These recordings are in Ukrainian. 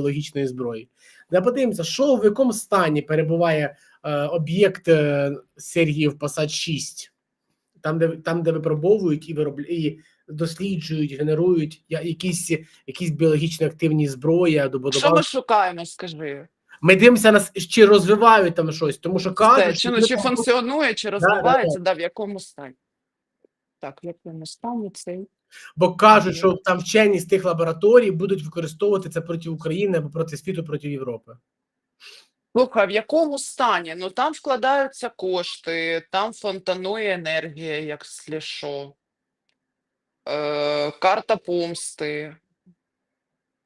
біологічної зброї. Давай подивимося, що в якому стані перебуває е, об'єкт е, Сергіїв Посад 6, там, де там, де випробовують і виробляють. І досліджують, генерують я- якісь, якісь біологічно активні зброї або Що ми шукаємо, скажи? Ми дивимося на чи розвивають там щось, тому що Це, кажуть, чи, ну, чи це- функціонує, чи да, розвивається, да, в якому стані? Так, в якому стані цей? бо кажуть, що там вчені з тих лабораторій будуть використовувати це проти України або проти світу, проти Європи. Слухай, в якому стані? Ну там вкладаються кошти, там фонтанує енергія, як слішо. Е, карта помсти.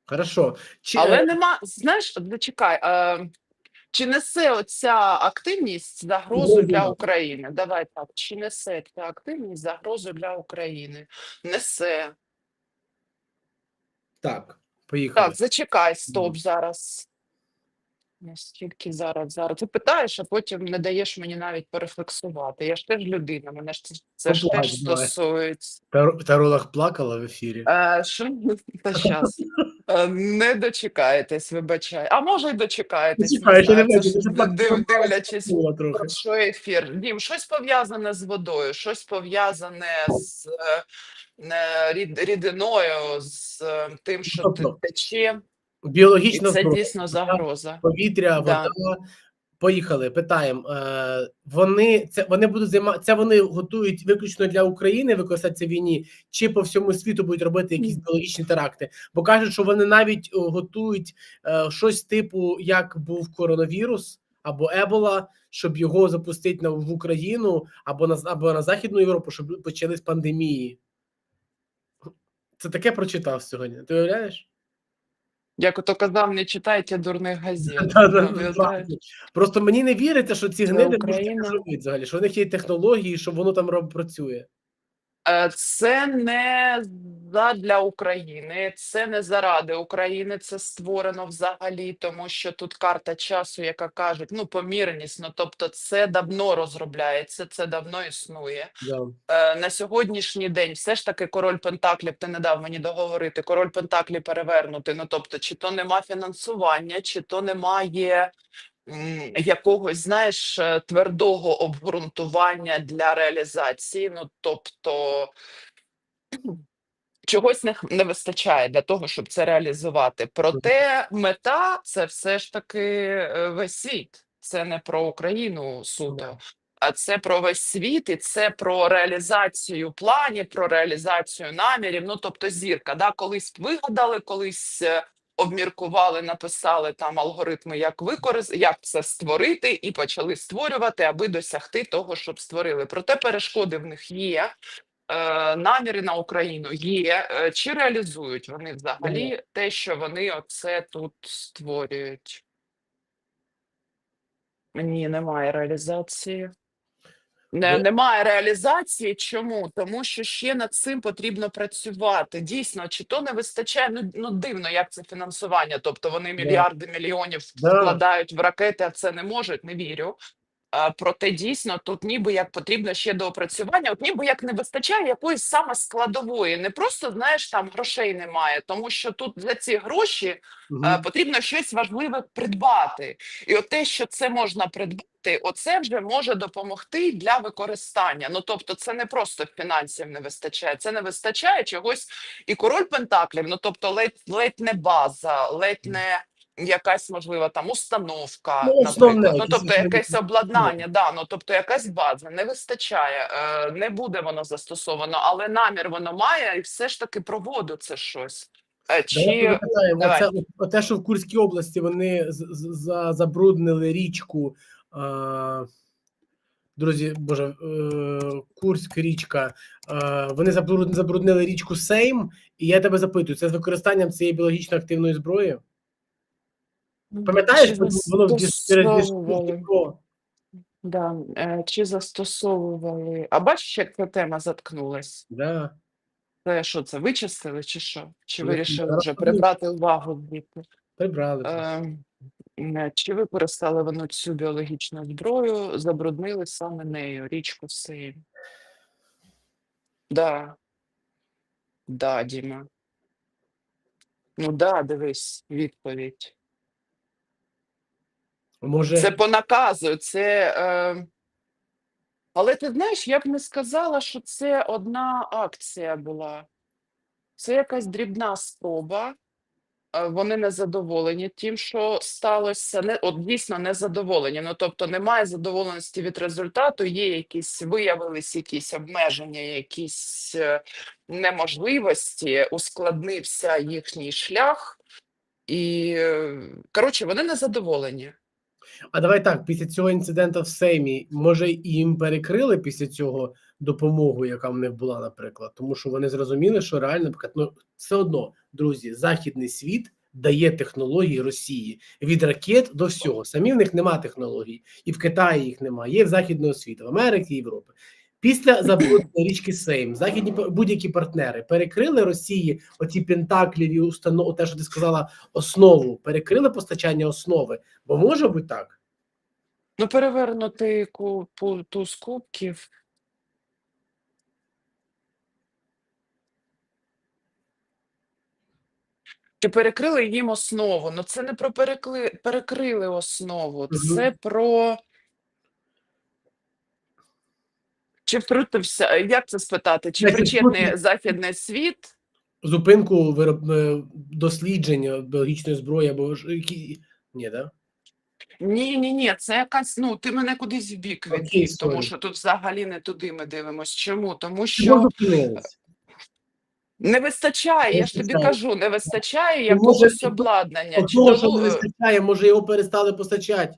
Хорошо. Чи, Але е, нема, знаєш, зачекай, е, чи несе оця активність загрозу для. України? Давай так, чи несе ця активність загрозу для України? Несе. так, поїхали. Так, зачекай, стоп зараз. Наскільки зараз, зараз. Ти питаєш, а потім не даєш мені навіть порефлексувати. Я ж теж людина, мене ж це, це ж теж стосується. Тар- Таролог плакала в ефірі. Е, що та щас. Е, Не дочекаєтесь, вибачай. А може й дочекаєтесь. Чекаю, ще не знаю, це бачу, ж ти див- дивлячись Було трохи. про що ефір. Дім, щось пов'язане з водою, щось пов'язане з е, е, рід- рідиною, з е, тим, що те- Тобто, тече, і Біологічна це зброя, дійсно загроза. повітря, Да. вода. Поїхали, питаємо. Е, вони це вони будуть займа... це вони готують виключно для України використати це в війні, чи по всьому світу будуть робити якісь біологічні теракти? Бо кажуть, що вони навіть готують е, щось типу, як був коронавірус або Ебола, щоб його запустити на в Україну або на або на Західну Європу, щоб почались пандемії. Це таке прочитав сьогодні. Ти уявляєш? Як ото казав, не читайте дурних газет. Да, да, Пам'ятаєш? Просто мені не віриться, що ці гниди можуть живуть взагалі, що в них є технології, що воно там працює. Е, Це не для України, це не заради України. Це створено взагалі, тому що тут карта часу, яка кажуть, ну помірність. Ну тобто, це давно розробляється, це давно існує. Да. Е, На сьогоднішній день все ж таки король Пентаклів, ти не дав мені договорити. Король Пентаклів перевернути. Ну тобто, чи то нема фінансування, чи то немає якогось, знаєш, е, твердого обґрунтування для реалізації. Ну тобто чогось не, не вистачає для того, щоб це реалізувати. Проте мета це все ж таки е, весь світ. Це не про Україну суто. А це про весь світ, і це про реалізацію планів, про реалізацію намірів. Ну тобто, зірка, да, колись вигадали, колись е, обміркували, написали там алгоритми, як використ... як це створити, і почали створювати, аби досягти того, щоб створили. Проте перешкоди в них є. е, Наміри на Україну є. Е, Чи реалізують вони взагалі те, що вони оце тут створюють? Ні, немає реалізації. Не, немає реалізації. Чому? Тому що ще над цим потрібно працювати. Дійсно, чи то не вистачає? Ну, ну дивно, як це фінансування. Тобто вони мільярди мільйонів вкладають в ракети, а це не можуть, не вірю. А, проте дійсно тут ніби як потрібно ще доопрацювання, от ніби як не вистачає якоїсь саме складової. Не просто знаєш, там грошей немає, тому що тут за ці гроші е, потрібно щось важливе придбати. І от те, що це можна придбати, оце вже може допомогти для використання. Ну тобто, це не просто фінансів не вистачає, це не вистачає чогось. І король Пентаклів, ну тобто, ледь ледь не база, ледь не. Якась можлива там установка, Ну, наприклад. Ну, тобто якесь обладнання, да, ну тобто якась база не вистачає, е, не буде воно застосовано, але намір воно має, і все ж таки про воду це щось. Е, Чи давай. оце, оте, що в Курській області вони за- забруднили річку. Е, друзі, боже, е, Курськ річка. Е, вони забруд- забруднили річку Сейм, і я тебе запитую: це з використанням цієї біологічно активної зброї? Пам'ятаєш, Чи воно в? Дніпро? Да, е, чи застосовували? А бачиш, як ця тема заткнулась? Да. Це що, це вичистили, чи що? Чи Ну, вирішили вже прибрати увагу звідти? Прибрали. Е, е, Чи використали вони цю біологічну зброю, забруднили саме нею, річку Сейм? Да. Да, Діма. Ну да, дивись, відповідь. Може, Це по наказу, це. Е... Але ти знаєш, я б не сказала, що це одна акція була. Це якась дрібна спроба. Е, Вони не задоволені тим, що сталося. Не, от дійсно не задоволені. Ну тобто немає задоволеності від результату, є якісь виявились якісь обмеження, якісь е, неможливості, ускладнився їхній шлях. І е, коротше, вони не задоволені. А давай так, після цього інциденту в Сеймі, може, і їм перекрили після цього допомогу, яка в них була, наприклад, тому що вони зрозуміли, що реально, наприклад, ну все одно, друзі, західний світ дає технології Росії від ракет до всього. Самі в них нема технологій, і в Китаї їх немає. Є в західного світу, в Америці, Європи. Після забудови річки Сейм, західні будь-які партнери перекрили Росії оці пентакліві установи, те, що ти сказала, основу, перекрили постачання основи, бо може бути так. Ну, перевернути пу- туз кубків. Чи перекрили їм основу? Ну, це не про перекли, перекрили основу, це про. Чи втрутився, як це спитати? Чи причетний західний світ? Зупинку вироб... е, дослідження біологічної зброї або. Ні, да? Ні, ні, ні, це якась. Ну, ти мене кудись в бік відвів, тому що тут взагалі не туди ми дивимося. Чому? Тому що. Не вистачає, Не я ж тобі кажу, не вистачає Ну, якогось обладнання. Чи того, що не вистачає, може його перестали постачати.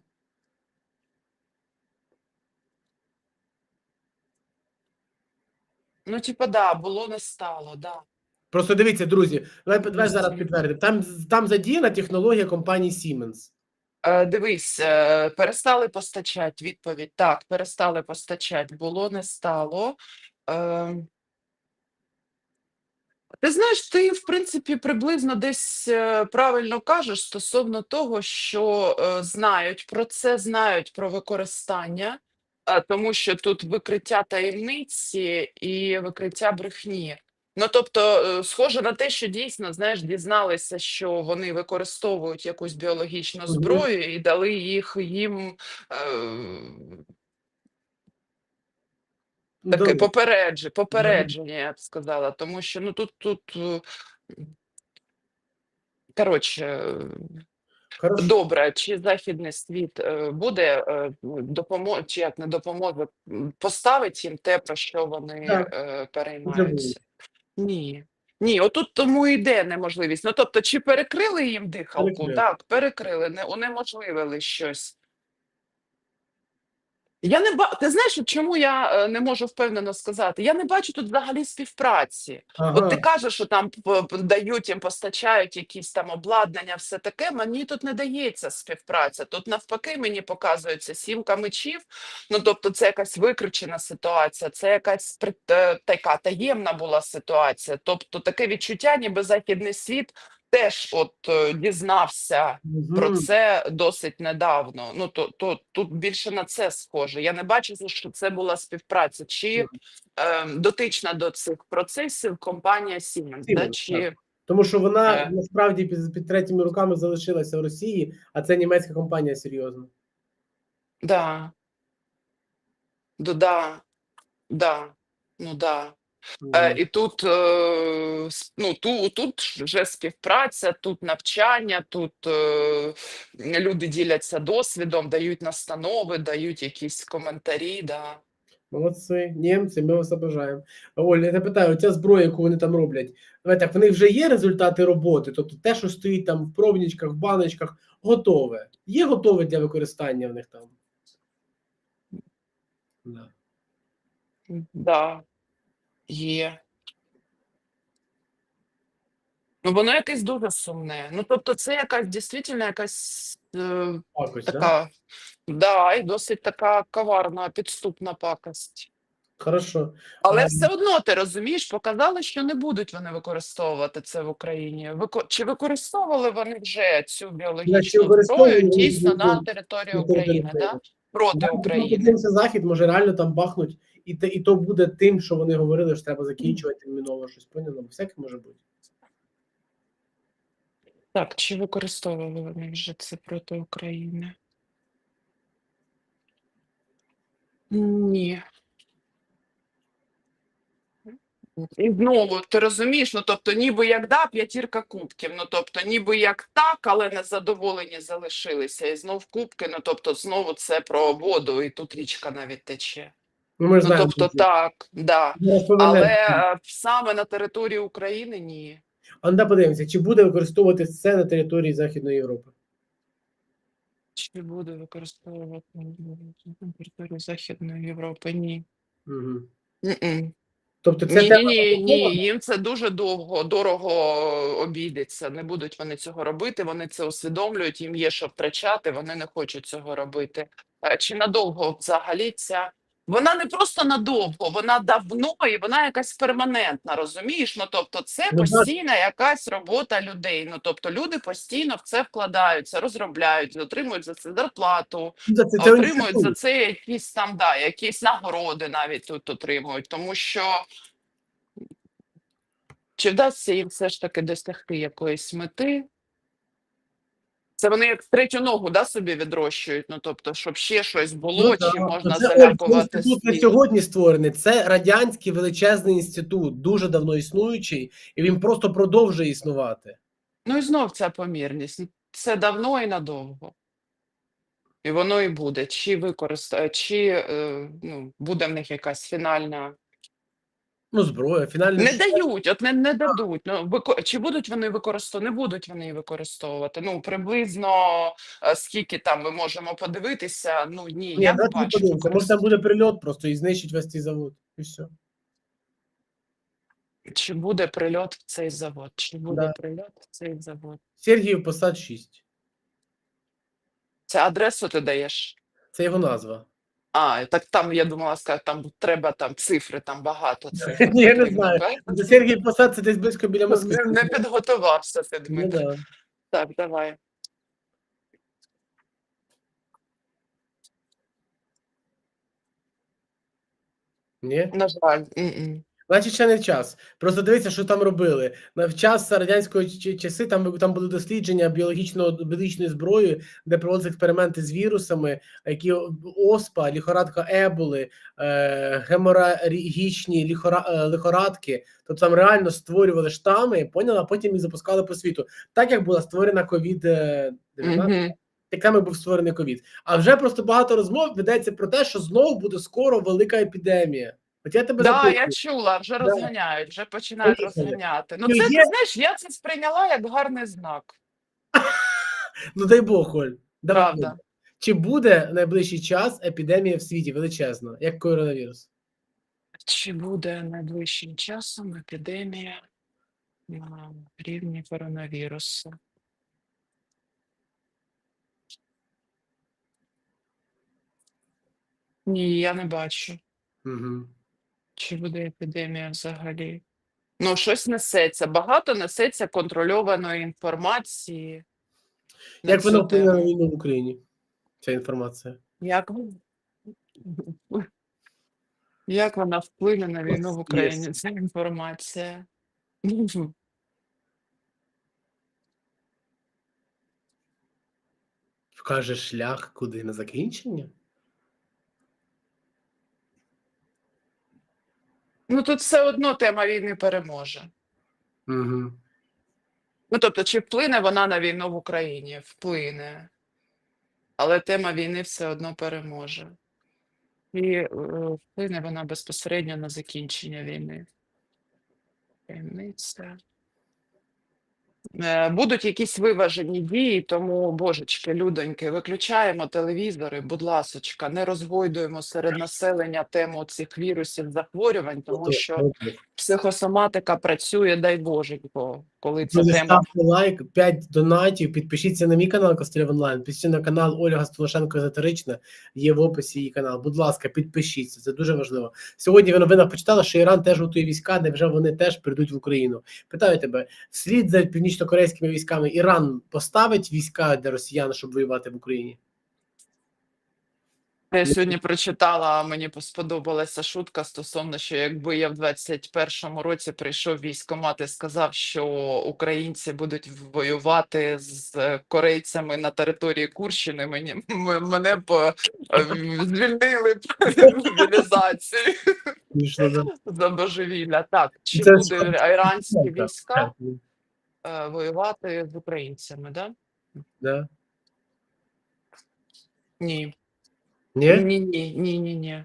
Ну, типа, да, було не стало, да. Просто дивіться, друзі, давай, давай зараз підтвердимо. Там, там задіяна технологія компанії Siemens. Е, дивись, е, перестали постачати відповідь. Так, перестали постачати, було не стало. Е, ти знаєш, ти, в принципі, приблизно десь е, правильно кажеш стосовно того, що е, знають про це, знають про використання, тому що тут викриття таємниці і викриття брехні. Ну, тобто, е, схоже на те, що дійсно, знаєш, дізналися, що вони використовують якусь біологічну зброю і дали їх їм е, Таке попередження, попередження, я б сказала, тому що ну тут тут е, коротше. Добре, чи західний світ е, буде допомог, чи як не допоможе, поставить їм те, про що вони Так. е, переймаються? Ні. Ні, отут тому йде неможливість. Ну тобто, чи перекрили їм дихалку? Перекрили. Так, перекрили, не унеможливили щось. Я не ба... Ти знаєш, чому я е, не можу впевнено сказати? Я не бачу тут взагалі співпраці. Ага. От ти кажеш, що там дають їм, постачають якісь там обладнання, все таке. Мені тут не дається співпраця. Тут навпаки мені показується сімка мечів. Ну тобто, це якась викричена ситуація, це якась е, така таємна була ситуація. Тобто, таке відчуття, ніби західний світ теж от е, дізнався про це досить недавно. Ну то, то тут більше на це схоже. Я не бачу, що це була співпраця, чи е, дотична до цих процесів компанія Siemens, да, Siemens, чи Тому що вона Е. насправді під, під третіми руками залишилася в Росії, а це німецька компанія серйозно. да. Да, да, да. Ну да. Е, і тут, е, ну, тут, тут вже співпраця, тут навчання, тут е, люди діляться досвідом, дають настанови, дають якісь коментарі. Да. Молодці, німці, ми вас обожаємо. Оль, я тебе питаю, ця зброя, яку вони там роблять, давай так, в них вже є результати роботи, тобто те, що стоїть там в пробничках, в баночках, готове. Є готове для використання в них там. Да. Да, є. Ну, воно якесь дуже сумне. Ну, тобто, це якась дійсно якась е, Якось, да? така, да, і досить така коварна, підступна пакость. Хорошо. Але Ем. все одно ти розумієш, показали, що не будуть вони використовувати це в Україні. Вико... Чи використовували вони вже цю біологічну зброю дійсно на території на території України, да? Проти України? Це захід, може реально там бахнуть, і, те, і то буде тим, що вони говорили, що треба закінчувати терміново щось. Поняло Всяке може бути. Так, чи використовували вони вже це проти України? Ні. І знову ти розумієш, ну тобто, ніби як да, п'ятірка кубків. Ну тобто, ніби як так, але незадоволені залишилися. І знов кубки, ну тобто, знову це про воду, і тут річка навіть тече. Ну, ми Ну знаємо, тобто, що це. так, да. Але е, саме на території України ні. Анда подивимося, чи буде використовувати це на території Західної Європи? Чи буде використовувати на території Західної Європи? Ні. Угу. М-м. Тобто це Ні, тема ні, ні, їм це дуже довго, дорого обійдеться. Не будуть вони цього робити. Вони це усвідомлюють. Їм є що втрачати. Вони не хочуть цього робити. Чи надовго взагалі ця вона не просто надовго, вона давно і вона якась перманентна. Розумієш? Ну тобто, це Ну, постійна якась робота людей. Ну тобто, люди постійно в це вкладаються, розробляють, отримують за це зарплату Це, це, це отримують за це якісь там, да, якісь нагороди навіть тут отримують, тому що чи вдасться їм все ж таки досягти якоїсь мети? Це вони як третю ногу да, собі відрощують. Ну тобто, щоб ще щось було, Ну, так. чи можна це, залякувати інститут світ. сьогодні створений. Це радянський величезний інститут, дуже давно існуючий, і він просто продовжує існувати. Ну і знов ця помірність. Ну, Це давно і надовго. І воно і буде. Чи використа... чи е, ну, буде в них якась фінальна Ну, зброя, фінальний Не дають, от не, не дадуть. Ну, вико... Чи будуть вони використовувати? Не будуть вони її використовувати. Ну, приблизно е, скільки там ми можемо подивитися. Ну ні, Ні, я не бачу. подивимося. Може там буде прильот просто і знищить весь цей завод. І все. Чи буде прильот в цей завод? Чи буде Да. прильот в цей завод? Сергіїв Посад 6. Це адресу ти даєш? Це його назва. А, так там я думала сказати, там треба там цифри, там багато цифр. Ні, я не знаю. правильно? Сергій Посад це десь близько біля Москви. Не, не підготувався ти, Ну, Дмитро. да. Так, давай. Ні? На жаль. м-м. Значить, ще не час. Просто дивіться, що там робили. На в час радянської часи там, там були дослідження біологічного біологічної зброї, де проводилися експерименти з вірусами, які оспа, ліхорадка еболи, е, геморагічні ліхора, е, лихорадки. Тобто там реально створювали штами, поняла, а потім їх запускали по світу. Так як була створена ковід 19 Мгм. був створений ковід. А вже просто багато розмов ведеться про те, що знову буде скоро велика епідемія. От я тебе Да, запитую. я чула, вже Да. розганяють, вже починають Поїхали. розганяти. Ну, це є- ти знаєш, я це сприйняла як гарний знак. Ну дай Бог, Оль. Правда. Чи буде в найближчий час епідемія в світі величезна, як коронавірус? Чи буде найближчим часом епідемія на рівні коронавірусу? Ні, я не бачу. Угу. Чи буде епідемія взагалі? Ну, щось несеться. Багато несеться контрольованої інформації. на Як цю вона вплине на війну в Україні? Ця інформація. Як Як вона вплине на війну в Україні? Ця інформація. Вкаже шлях куди на закінчення? Ну тут все одно тема війни переможе. Угу. Ну тобто, чи вплине вона на війну в Україні? Вплине. Але тема війни все одно переможе. І е, вплине вона безпосередньо на закінчення війни. Таємниця. Е, Будуть якісь виважені дії, тому, божечки, людоньки, виключаємо телевізори, будь ласочка, не розгойдуємо серед населення тему цих вірусів захворювань, тому що психосоматика працює, дай боженько, коли ця Друзі, тема ставте лайк, 5 донатів, підпишіться на мій канал Костелів Онлайн, підпишіться на канал Ольга Столошенко Езотерична, є в описі її канал. Будь ласка, підпишіться, це дуже важливо. Сьогодні ви новина почитала, що Іран теж готує війська, невже вони теж прийдуть в Україну? Питаю тебе, вслід за північно-корейськими військами Іран поставить війська для росіян, щоб воювати в Україні? Я сьогодні прочитала, мені сподобалася шутка стосовно, що якби я в 21-му році прийшов військкомат і сказав, що українці будуть воювати з корейцями на території Курщини, мені мене б е, звільнили від мобілізації за божевілля. Так, чи буде іранські війська е, воювати з українцями? Да? Да. Ні. Ні? Ні, ні, ні, ні, ні.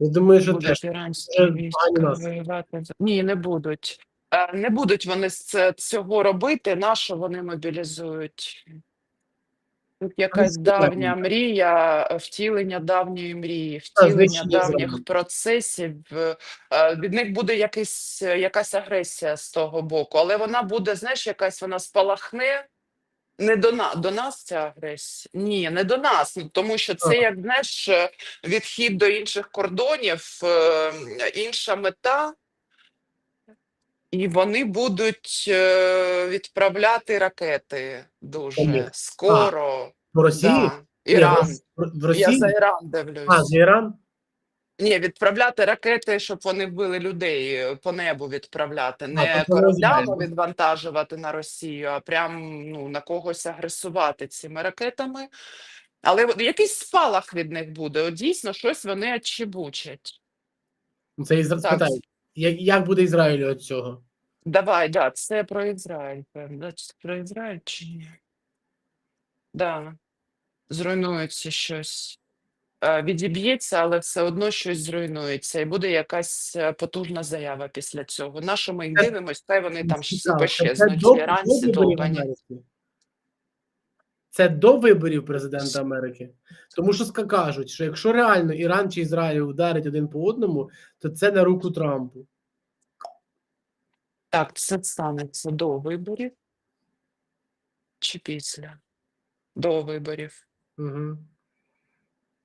Я думаю, що теж. Будуть іранські Це війська воювати. з- Ні, не будуть. Е, Не будуть вони з це- цього робити. Нащо вони мобілізують? Тут якась давня мрія, е, втілення давньої мрії, втілення давніх процесів. Е, е, Від них буде якийсь, якась агресія з того боку, але вона буде, знаєш, якась вона спалахне. Не до нас, до нас ця агресія? Ні, не до нас. ну, Тому що це, як знаєш, відхід до інших кордонів, е, інша мета, і вони будуть е, відправляти ракети дуже скоро. В Росії? Да. Іран. Ні, в, в Я за Іран дивлюсь. А, за Іран? Ні, відправляти ракети, щоб вони вбили людей е, по небу відправляти, не тобто кораблями відвантажувати на Росію, а прям ну на когось агресувати цими ракетами. Але якийсь спалах від них буде. От дійсно щось вони отчебучать. Це Ізра... Так. Як, як буде Ізраїлю від цього? Давай, да, це про Ізраїль, певно. Да, Це про Ізраїль чи ні? Да. Зруйнується щось. Е, Відіб'ється, але все одно щось зруйнується, і буде якась е, потужна заява після цього. На що ми їх дивимось, хай вони там Цікаво, це- це пощезнуть, до- ці іранці до виборів довбані. Америки? Це до виборів президента Америки. Тому що кажуть, що якщо реально Іран чи Ізраїль вдарить один по одному, то це на руку Трампу. Так, це станеться до виборів чи після? До виборів. Угу.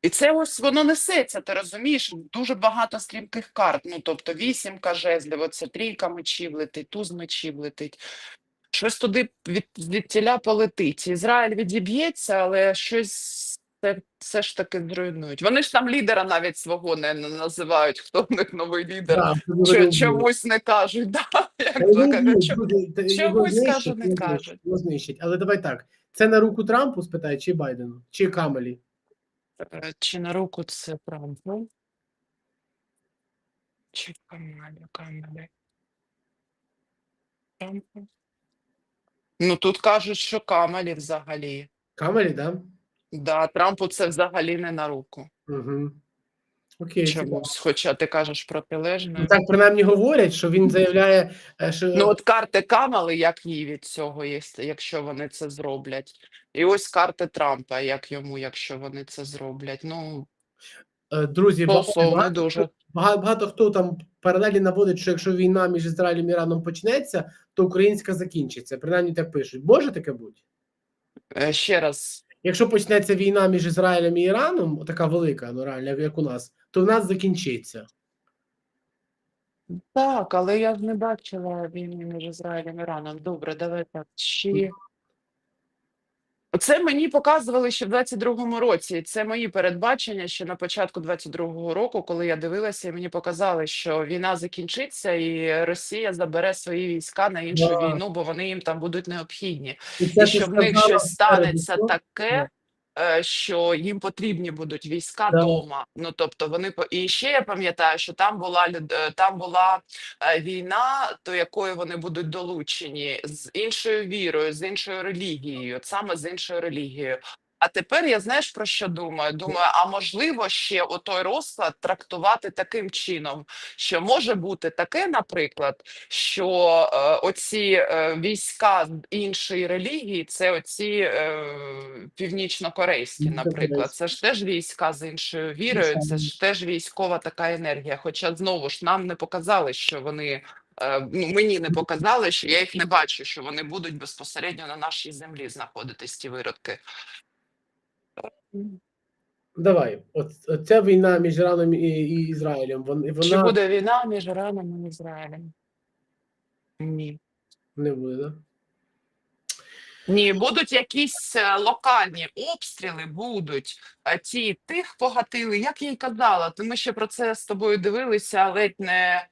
І це ось воно несеться, ти розумієш? Дуже багато стрімких карт. Ну, тобто вісімка жезлів, оце трійка мечів летить, туз мечів летить. Щось туди від, відтіля полетить. Ізраїль відіб'ється, але щось це, все ж таки зруйнують. Вони ж там лідера навіть свого не називають, хто в них новий лідер. Да, добре. чомусь не кажуть. Да? Як Та то його кажуть, вб'ють, чо- люди, та його чомусь кажуть, не кажуть. його знищать. Але давай так: це на руку Трампу спитай, чи Байдену, чи Камелі. Е, Чи на руку це Трампу? Чи Камалі, Камалі? Трампу? Ну, тут кажуть, що Камалі взагалі. Камелі, да? Да, Трампу це взагалі не на руку. Угу. Окей, цікаво. Чомусь, хоча ти кажеш протилежне. Ну, Так принаймні говорять, що він заявляє, е, що Ну, от карти Камали, як їй від цього є, якщо вони це зроблять. І ось карти Трампа, як йому, якщо вони це зроблять. Ну, друзі, so-so, не багато, дуже. багато, багато хто там паралелі наводить, що якщо війна між Ізраїлем і Іраном почнеться, то українська закінчиться. Принаймні так пишуть. Може таке бути? Е, Ще раз. Якщо почнеться війна між Ізраїлем і Іраном, така велика, ну реально, як- у нас, то в нас закінчиться. Так, але я ж не бачила війни між Ізраїлем і Іраном. Добре, давай так. Чи... Це мені показували ще в 22-му році. Це мої передбачення ще на початку 22-го року, коли я дивилася, і мені показали, що війна закінчиться, і Росія забере свої війська на іншу Да. війну, бо вони їм там будуть необхідні. І І що в них сказала щось станеться таке, що їм потрібні будуть війська Да. дома. Ну тобто вони по- і ще я пам'ятаю, що там була е, там була е, війна, до якої вони будуть долучені з іншою вірою, з іншою релігією, саме з іншою релігією. А тепер я знаєш про що думаю? Думаю, а можливо ще отой розклад трактувати таким чином, що може бути таке, наприклад, що е, оці е, війська іншої релігії, це оці е, північно-корейські, наприклад. Це ж теж війська з іншою вірою, це ж теж військова така енергія. Хоча знову ж нам не показали, що вони. е, Ну, мені не показали, що я їх не бачу, що вони будуть безпосередньо на нашій землі знаходитись, ті виродки. Давай, от, от ця війна між Іраном і, і Ізраїлем, вон- вона, Чи буде війна між Іраном і Ізраїлем? Ні. не буде, да? Ні, будуть якісь е, локальні обстріли, будуть. Ті тих погатили, як я й казала, то ми ще про це з тобою дивилися ледь не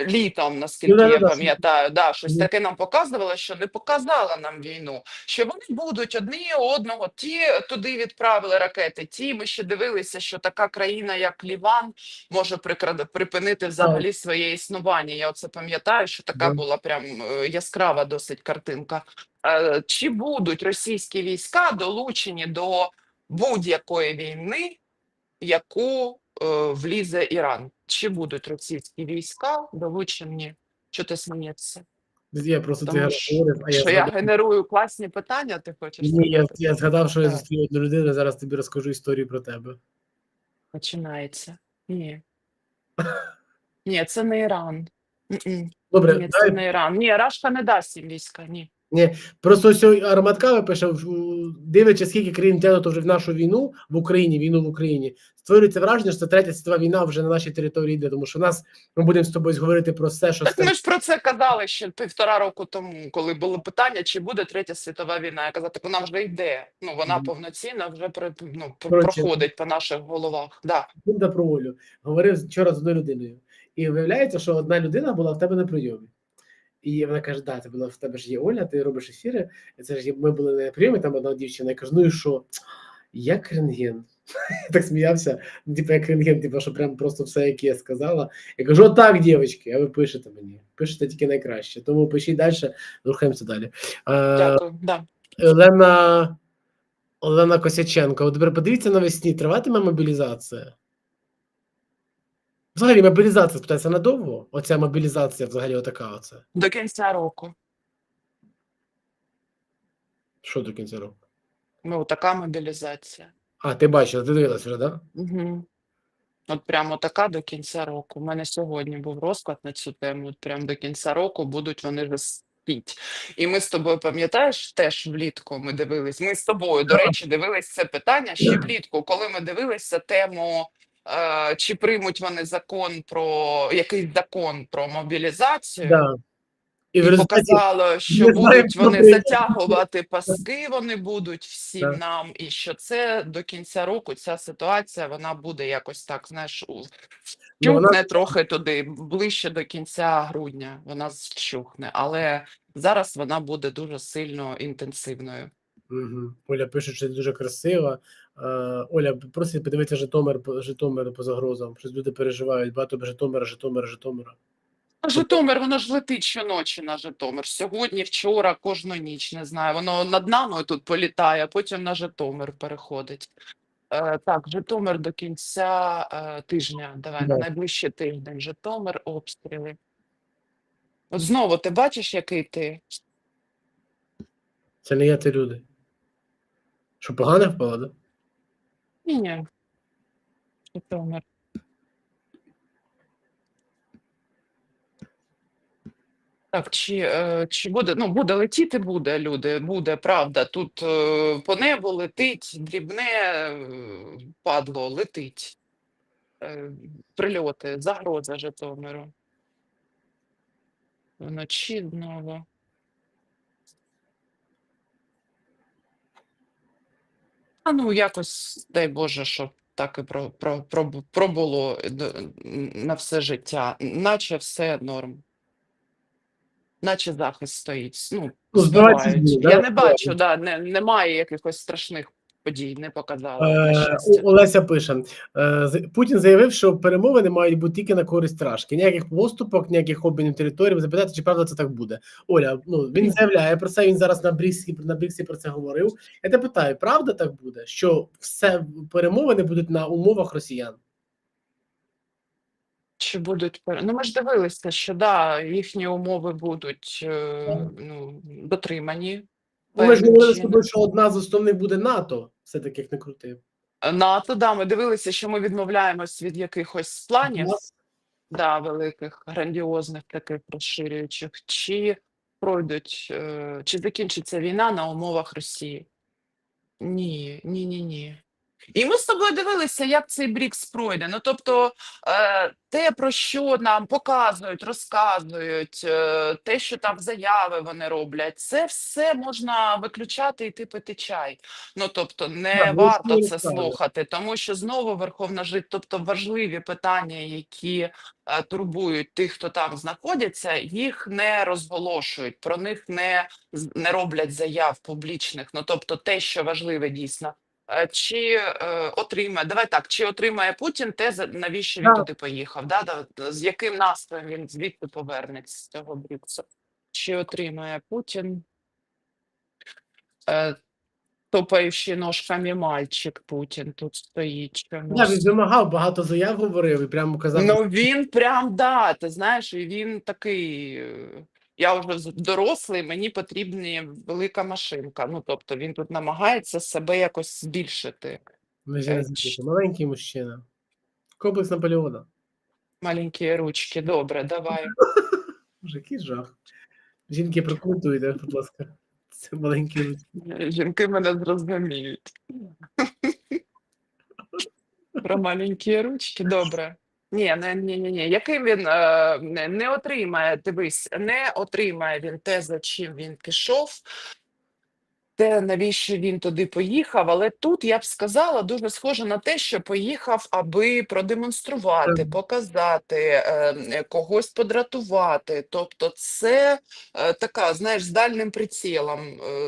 літом, наскільки Ну, я пам'ятаю. Да, щось таке нам показувало, що не показала нам війну. Що вони будуть одні одного, ті туди відправили ракети. Ті ми ще дивилися, що така країна, як Ліван, може припинити взагалі своє існування. Я оце пам'ятаю, що така була прям е, яскрава досить картинка. Е, Чи будуть російські війська долучені до будь-якої війни, яку е, влізе Іран? Чи будуть російські війська долучені? Що ти смієшся? Я просто ти Тому що, говорив, а я що я генерую класні питання, ти хочеш Ні, я, сказати? я згадав, що я Так. зустрів одну людину, зараз тобі розкажу історію про тебе. Починається. Ні. Ні, це не Іран. Добре, Ні, це дай, не Іран. Ні, Рашка не дасть їм війська. Ні. Просто ось Арматкава пише, в- дивлячись, скільки країн тягнуто вже в нашу війну в Україні, війну в Україні, створюється враження, що це третя світова війна вже на нашій території йде, тому що нас ми будемо з тобою говорити про все, що Так ми ж про це казали ще півтора року тому, коли було питання, чи буде третя світова війна. Я казала, так вона вже йде. Ну вона повноцінна вже при- ну, проходить по наших головах. Да. Про Олю. Говорив вчора з одною людиною. І виявляється, що одна людина була в тебе на прийомі. І вона каже: да, це була в тебе ж є Оля, ти робиш ефіри. І Це ж ми були на прийомі, там одна дівчина. Я кажу, ну і що? Як рентген? Я так сміявся. Ну, типу, як рентген, типу, що прям просто все, як я сказала. Я кажу, отак, дівчатки, а ви пишете мені. Пишете тільки найкраще. Тому пишіть далі, рухаємося далі. Е, Дякую. Да. Олена, Олена Косяченко, от тепер подивіться навесні, триватиме мобілізація? Взагалі, мобілізація спитається надовго? Оця мобілізація взагалі отака оце. До кінця року. Що до кінця року? Ну, така мобілізація. А, ти бачила, ти дивилась вже, так? Да? Угу. От прямо така до кінця року. У мене сьогодні був розклад на цю тему. От прямо до кінця року будуть вони вже спіть. І ми з тобою, пам'ятаєш, теж влітку ми дивились. Ми з тобою, до речі, дивились це питання ще влітку, коли ми дивилися тему. Е, Чи приймуть вони закон про якийсь закон про мобілізацію? Да. І І показало, що будуть хто вони затягувати паски, вони будуть всім Так. нам, і що це до кінця року ця ситуація вона буде якось так, знаєш, Ну, вона- трохи туди, ближче до кінця грудня вона зчухне, але зараз вона буде дуже сильно інтенсивною. Угу. Оля пише, що дуже красива. Е, Оля, просить подивитися Житомир, по- Житомир по загрозам. Щось люди переживають. Багато Житомира, Житомира, Житомира. Житомир, воно ж летить щоночі на Житомир. Сьогодні, вчора, кожну ніч, не знаю. Воно над нами тут політає, а потім на Житомир переходить. Е, так, Житомир до кінця е, тижня. Давай на найближчий тиждень. Житомир, обстріли. От знову ти бачиш, який ти? Це не я, це люди. Що погано впало, да? Ні, ні. Житомир. Так, чи, е, чи буде, ну, буде летіти, буде, люди, буде, правда. Тут е, по небу летить, дрібне е, падло, летить. Прильоти, загроза Житомиру. Вночі знову. А ну, якось, дай Боже, щоб так і про, про, про, пробуло е, на все життя. Наче все норм. Наче захист стоїть. Ну, Ну, збивають. Я не бачу, да, не, немає якихось страшних подій, не показали. Е, Олеся пише: е, Путін заявив, що перемовини мають бути тільки на користь Рашки. Ніяких поступок, ніяких обмінів територій. Запитати, чи правда це так буде. Оля, ну він заявляє про це. Він зараз на Бріксі на Бріксі про це говорив. Я тебе питаю, правда так буде? Що все перемовини будуть на умовах росіян? Чи будуть пер- ну ми ж дивилися, що да, їхні умови будуть е, ну, дотримані. Ми ж говорили з тобою, що одна з основних буде НАТО. Все таки як не крути. НАТО, да, ми дивилися, що ми відмовляємось від якихось планів, да, великих, грандіозних, таких розширюючих, чи пройдуть, е, чи закінчиться війна на умовах Росії? Ні, ні, ні, ні. І ми з тобою дивилися, як цей Брікс пройде. Ну тобто, е, те, про що нам показують, розказують, е, те, що там заяви вони роблять, це все можна виключати і йти пити чай. Ну тобто, не ну, варто це слухати, тому що знову Верховна жит, тобто важливі питання, які е, турбують тих, хто там знаходяться, їх не розголошують, про них не, не роблять заяв публічних. Ну тобто, те, що важливе дійсно. Е, Чи е, отримає, давай так, чи отримає Путін те, навіщо він туди поїхав? Да? Да, З яким настроєм він звідти повернеться з цього брюксу? Чи отримає Путін? Е, топаючи ножками мальчик Путін тут стоїть. Я він вимагав, багато заяв говорив і прямо казав, Ну він прям да, ти знаєш, і він такий. Я вже дорослий, мені потрібна велика машинка. Ну тобто він тут намагається себе якось збільшити. не е, маленький мужчина. Комплекс Наполеона. Маленькі ручки, добре, давай. Який жах. Жінки, прокоментуйте, будь ласка. Це маленький руці. Жінки мене зрозуміють. Про маленькі ручки, добре. Ні, не, ні, ні, ні. Яким він е, не, не отримає, дивись, не отримає він те, за чим він пішов, те, навіщо він туди поїхав. Але тут я б сказала, дуже схоже на те, що поїхав, аби продемонструвати, показати, е, е, когось подратувати. Тобто, це е, така, знаєш, з дальним прицілом. е,